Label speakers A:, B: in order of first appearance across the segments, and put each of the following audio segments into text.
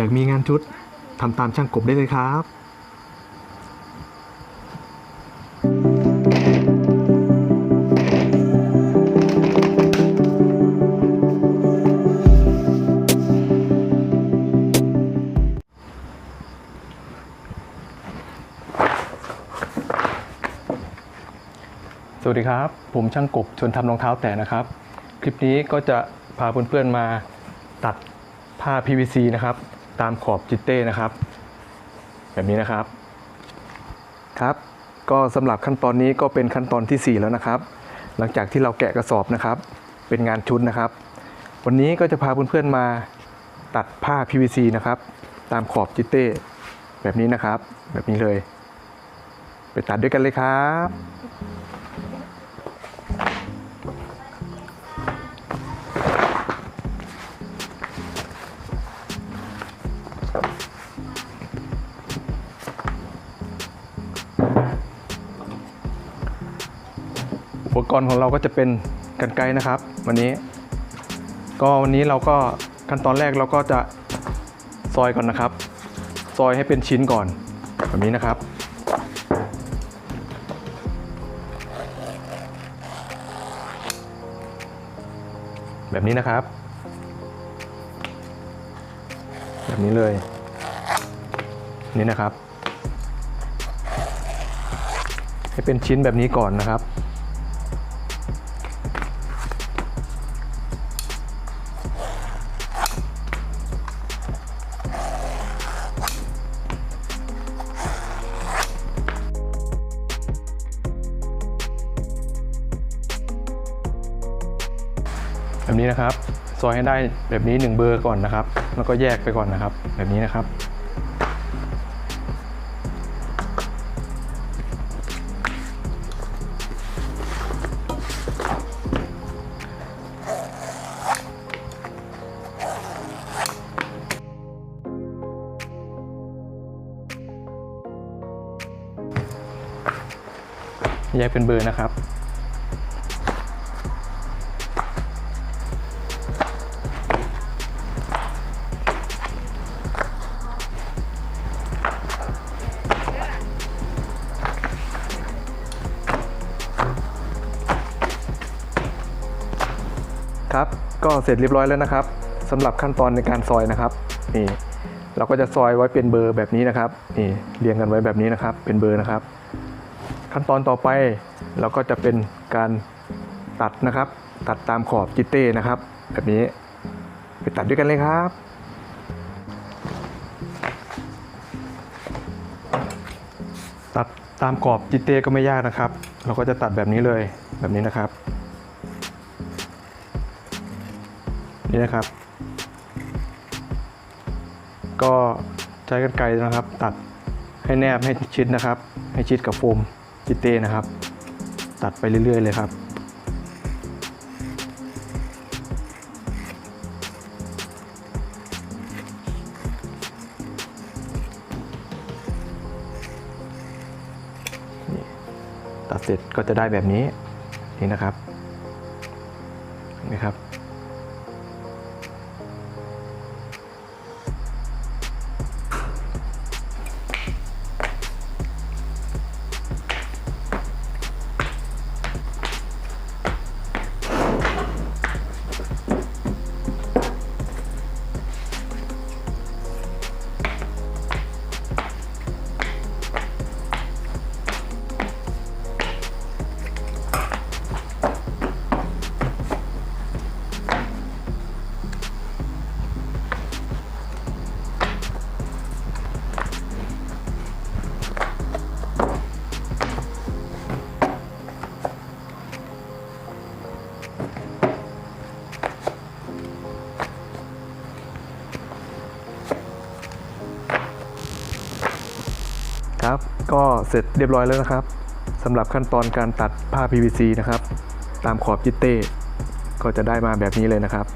A: อยากมีงานชุดทำตามช่างกบได้เลยครับสวัสดีครับ ผมช่างกบชวนทำรองเท้าแตะนะครับ คลิปนี้ก็จะพาเพื่อนๆมาตัดผ้า PVC นะครับ ตามขอบจิตเต้นะครับ แบบนี้นะครับครับ ก็สำหรับขั้นตอนนี้ก็เป็นขั้นตอนทีสี่ 4 แล้วนะครับ หลังจากที่เราแกะกระสอบนะครับ เป็นงานชุดนะครับ วันนี้ก็จะพาเพื่อนๆมาตัดผ้า PVC นะครับ ตามขอบจิตเต้แบบนี้นะครับ แบบนี้เลย ไปตัดด้วยกันเลยครับ ปกรณ์ของเราก็จะเป็นกันไกนะครับ วันนี้ ก็วันนี้เราก็ขั้นตอนแรกเราก็จะซอยก่อนนะครับ ซอยให้เป็นชิ้นก่อนแบบนี้นะครับแบบนี้นะครับ แบบนี้เลย นี่นะครับ ให้เป็นชิ้นแบบนี้ก่อนนะครับ แบบนี้นะครับ ซอยให้ได้แบบนี้ 1 เบอร์ก่อนนะครับ แล้วก็แยกไปก่อนนะครับ แบบนี้นะครับ แยกเป็นเบอร์นะครับ ครับก็เสร็จเรียบร้อยแล้วนะครับสำหรับขั้นตอนในการซอยนะครับนี่เราก็จะซอยไว้เป็นเบอร์แบบนี้นะครับนี่เรียงกันไว้แบบนี้นะครับ เป็นเบอร์นะครับ ขั้นตอนต่อไปเราก็จะเป็นการตัดนะครับ ตัดตามขอบจิตเต้นะครับ แบบนี้ไปตัดด้วยกันเลยครับตัดตามขอบจิตเต้ก็ไม่ยากนะครับ เราก็จะตัดแบบนี้เลยแบบนี้นะครับ นี่นะครับ ก็ใช้กันไกรนะครับ ตัดให้แนบให้ชิดนะครับ ให้ชิดกับโฟมจิเต้นะครับ ตัดไปเรื่อย ๆ เลยครับตัดเสร็จก็จะได้แบบนี้นี่นะครับเห็นไหมครับ ครับ ก็เสร็จเรียบร้อยแล้วนะครับสำหรับขั้นตอนการตัดผ้า PVC นะครับ ตามขอบจิตเต้ก็จะได้มาแบบนี้เลยนะครับ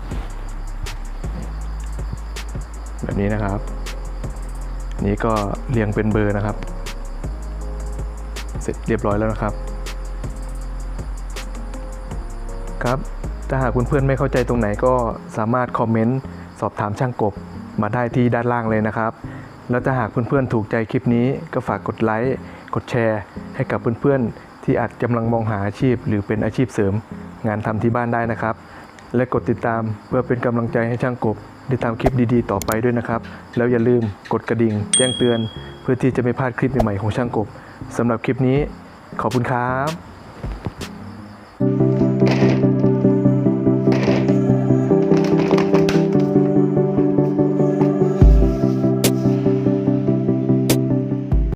A: แบบนี้นะครับ นี่ก็เรียงเป็นเบอร์นะครับ เสร็จเรียบร้อยแล้วนะครับ ครับถ้าหากเพื่อนๆไม่เข้าใจตรงไหนก็สามารถคอมเมนต์สอบถามช่างกบมาได้ที่ด้านล่างเลยนะครับ แล้วถ้าหากเพื่อนๆถูกใจคลิปนี้ก็ฝากกดไลค์ กดแชร์ ให้กับเพื่อนๆ ที่อาจกำลังมองหาอาชีพ หรือเป็นอาชีพเสริม งานทำที่บ้านได้นะครับ และกดติดตามเพื่อเป็นกำลังใจให้ช่างกบได้ทำคลิปดีๆ ต่อไปด้วยนะครับ แล้วอย่าลืมกดกระดิ่ง แจ้งเตือน เพื่อที่จะไม่พลาดคลิปใหม่ๆของช่างกบสำหรับคลิปนี้ ขอบคุณครับ